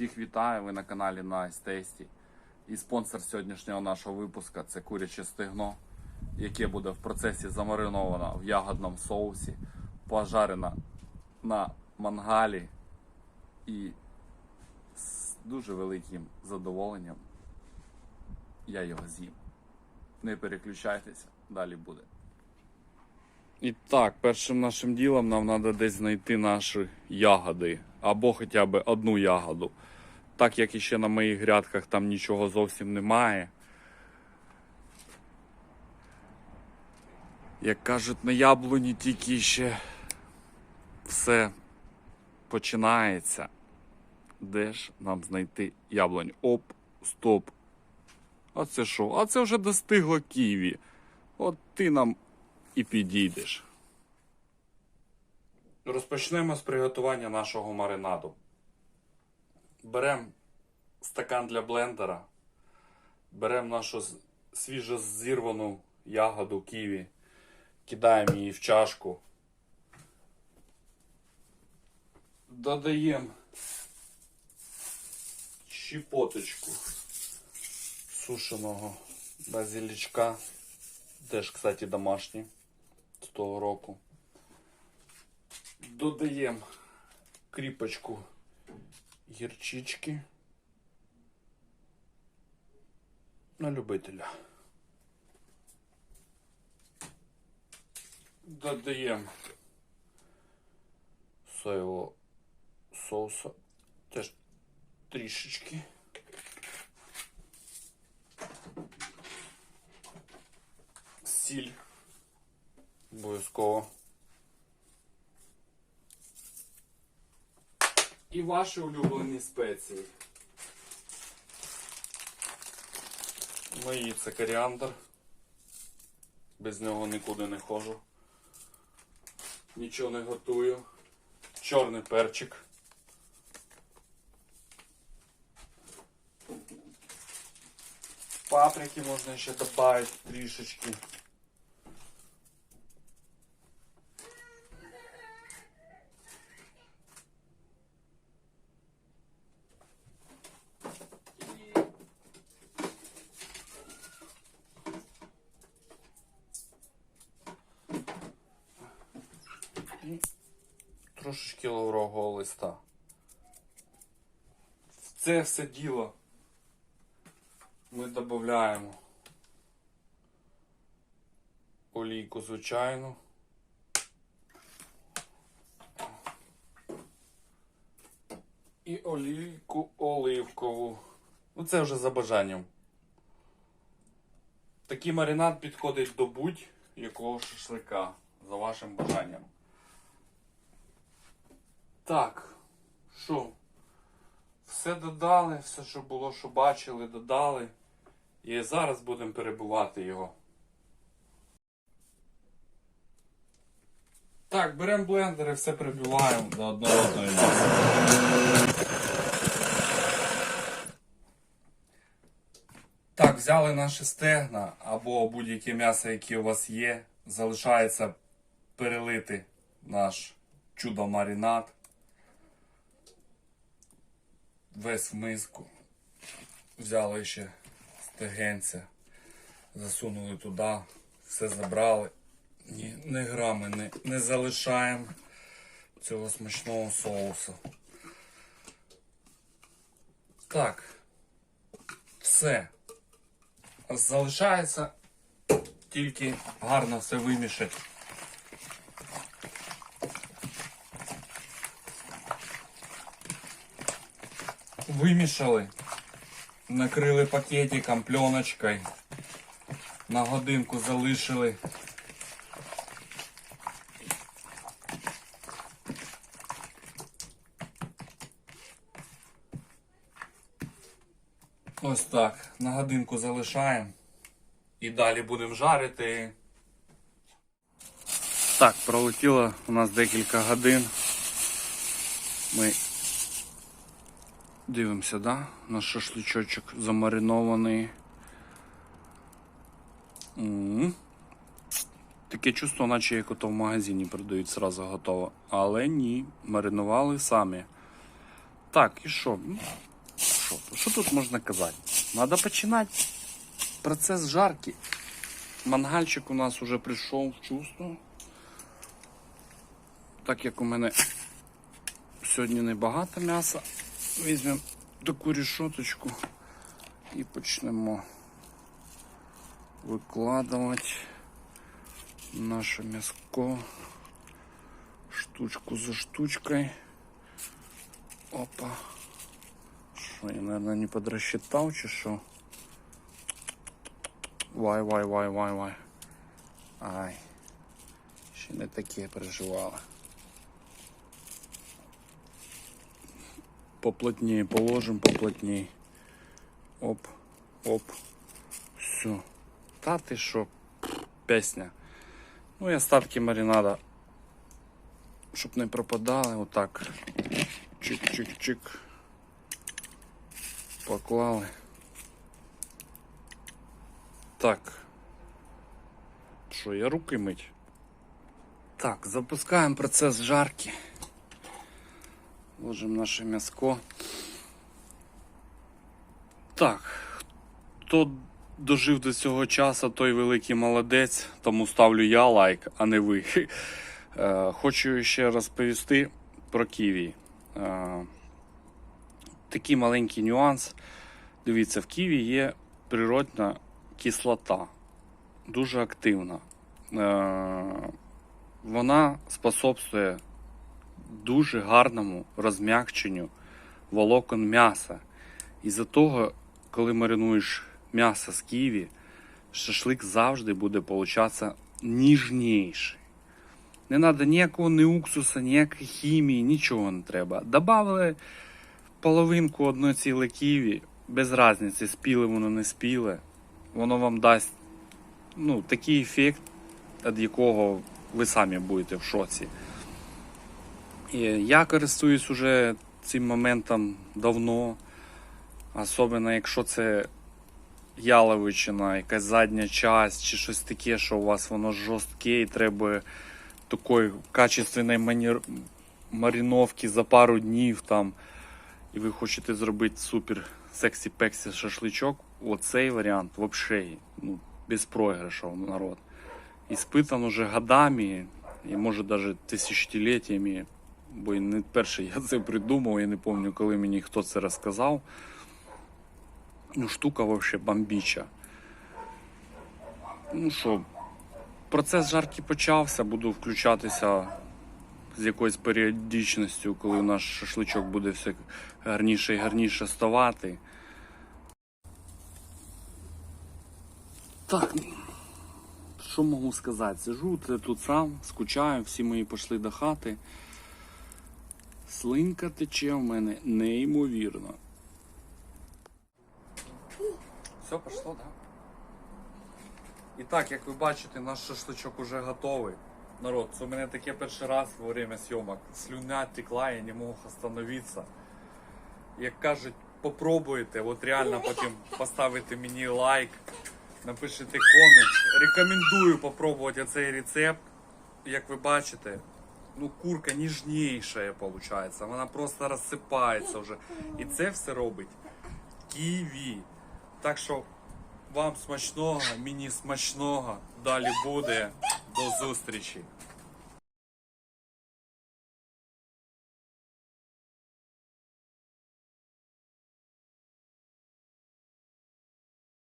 Всіх вітаю, ви на каналі Nice Tasty. І спонсор сьогоднішнього нашого випуска це куряче стегно, яке буде в процесі замариновано в ягодному соусі, пожарено на мангалі і з дуже великим задоволенням я його з'їм. Не переключайтеся, далі буде. І так, першим нашим ділом нам треба десь знайти наші ягоди або хоча б одну ягоду. Так як іще на моїх грядках там нічого зовсім немає. Як кажуть, на яблуні тільки ще все починається. Де ж нам знайти яблунь? Оп, стоп. А це що? А це вже достигло ківі. От ти нам і підійдеш. Розпочнемо з приготування нашого маринаду. Беремо стакан для блендера, беремо нашу свіжо зірвану ягоду ківі, кидаємо її в чашку, додаємо щепоточку сушеного базилічка. Теж, кстати, домашній з того року. Додаємо кріпочку гірчички на любителя. Додаємо соєвого соуса. Теж трішечки. Сіль. Обов'язково. І ваші улюблені спеції. Мої це коріандр. Без нього нікуди не ходжу. Нічого не готую. Чорний перчик. Паприки можна ще додати трішечки. Трошечки лаврового листа. В це все діло ми додаємо олійку звичайну. І олійку оливкову. Ну це вже за бажанням. Такий маринад підходить до будь-якого шашлика за вашим бажанням. Так, що? Все додали, все, що було, що бачили, додали. І зараз будемо перебувати його. Так, беремо блендер і все прибиваємо до однородної маси. Так, взяли наші стегна або будь-яке м'ясо, яке у вас є. Залишається перелити наш чудо-маринад. Весь в миску. Взяли ще стегенця, засунули туди, все забрали. Ні, не грами не, не залишаємо цього смачного соусу. Так. Все. Залишається тільки гарно все вимішати. Вимішали, накрили пакетиком, пленочкою, на годинку залишили. Ось так, на годинку залишаємо і далі будемо жарити. Так, пролетіло у нас декілька годин. Ми Дивимося, да? Наш шашличочок замаринований. м Таке чувство, наче як ото в магазині продають сразу готово. Але ні, маринували самі. Так, і що? що? Що тут можна казати? Надо починати процес жарки. Мангальчик у нас уже прийшов в чувство. Так як у мене сьогодні небагато м'яса, візьмемо таку рішоточку і почнемо викладувати наше м'яско штучку за штучкой. Опа. Що, я, наверное, не подрасчитав чи що? Вай, вай, вай, вай, вай. Ай. Ще не таке переживали. Поплотнее положим, поплотнее. Оп, оп. Все. Та ти що? Песня. Ну і остатки маринада. Щоб не пропадали, отак. Чик-чик-чик. Поклали. Так. Що, я руки мить? Так, запускаємо процес жарки. Ложимо наше м'яско. Так, хто дожив до цього часу, той великий молодець, тому ставлю я лайк, а не ви. Е, Хочу ще розповісти про ківі. Е, Такий маленький нюанс. Дивіться, в ківі є природна кислота, дуже активна. Е, Вона способствує дуже гарному розм'якченню волокон м'яса. Із-за того, коли маринуєш м'ясо з ківі, шашлик завжди буде получатися ніжніший. Не треба ніякого ні уксуса, ніякої хімії, нічого не треба. Добавили половинку одної цілої ківі, без різниці, спіле воно не спіле. Воно вам дасть ну, такий ефект, від якого ви самі будете в шоці. Я користуюсь уже цим моментом давно. Особливо, якщо це яловичина, якась задня часть чи щось таке, що у вас воно жорстке і треба такої качественної манір... маріновки за пару днів там, і ви хочете зробити супер сексі-пексі шашличок, оцей варіант взагалі ну, без програшу народ. Іспитан уже годами і може навіть тисячоліттями, бо не перший я це придумав, я не пам'ятаю, коли мені хто це розказав. Ну, штука вообще бомбіча. Ну що, процес жарки почався, буду включатися з якоюсь періодичністю, коли наш шашличок буде все гарніше і гарніше ставати. Так, що можу сказати? Сижу тут сам, скучаю, всі мої пішли до хати. Слинка тече в мене неймовірно. Все пішло, так? І так, як ви бачите, наш шашличок уже готовий. Народ, це у мене таке перший раз во время зйомок. Слюня текла, я не мог остановитися. Як кажуть, попробуйте, от реально потім поставите мені лайк, напишите комент. Рекомендую попробувати цей рецепт. Як ви бачите, ну курка ніжніша виходить. Вона просто розсипається вже. І це все робить ківі. Так що вам смачного, мені смачного. Далі буде. До зустрічі.